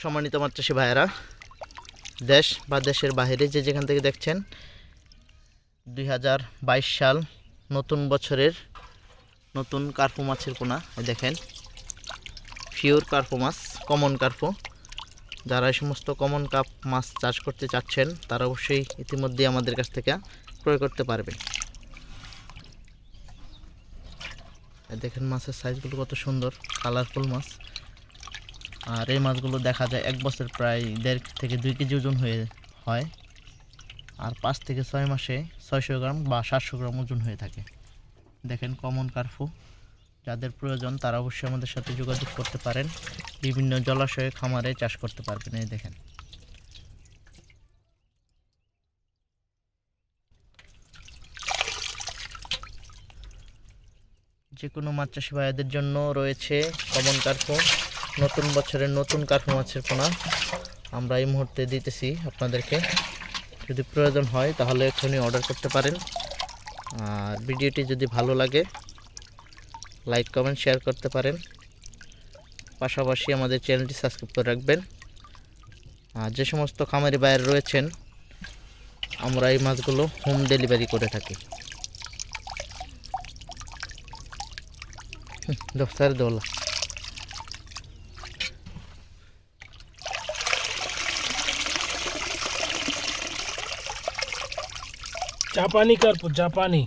সম্মানিত মাত্রাসী ভাইয়েরা, দেশ বা দেশের বাইরে যে যেখান থেকে দেখছেন, দুই হাজার বাইশ সাল নতুন বছরের নতুন কার্পু মাছের এই দেখেন, পিওর কার্পু মাছ, কমন কার্পু। যারা এই সমস্ত কমন কাপ মাছ চাষ করতে চাচ্ছেন, তারা অবশ্যই ইতিমধ্যে আমাদের কাছ থেকে ক্রয় করতে পারবে। দেখেন মাছের সাইজগুলো কত সুন্দর কালারফুল মাছ। আর এই মাছগুলো দেখা যায় এক বছর প্রায় দেড় থেকে দুই কেজি ওজন হয়ে হয়। আর পাঁচ থেকে ছয় মাসে ছয়শো গ্রাম বা সাতশো গ্রাম ওজন হয়ে থাকে। দেখেন কমন কার্ফু যাদের প্রয়োজন তারা অবশ্যই আমাদের সাথে যোগাযোগ করতে পারেন। বিভিন্ন জলাশয়ে, খামারে চাষ করতে পারবেন, এই দেখেন। যে কোনো মাছ চাষি ভাইদের জন্য রয়েছে কমন কার্পো নতুন বছরের নতুন কার্পো মাছের পোনা। আমরা এই মুহূর্তে দিতেছি আপনাদেরকে। যদি প্রয়োজন হয় তাহলে এখনই অর্ডার করতে পারেন। আর ভিডিওটি যদি ভালো লাগে লাইক কমেন্ট শেয়ার করতে পারেন। পাশাপাশি আমাদের চ্যানেলটি সাবস্ক্রাইব করে রাখবেন। আর যে সমস্ত খামারি বাইরে রয়েছেন, আমরা এই মাছগুলো হোম ডেলিভারি করে থাকি। দফতার দোলা। जापानी कर जापानी।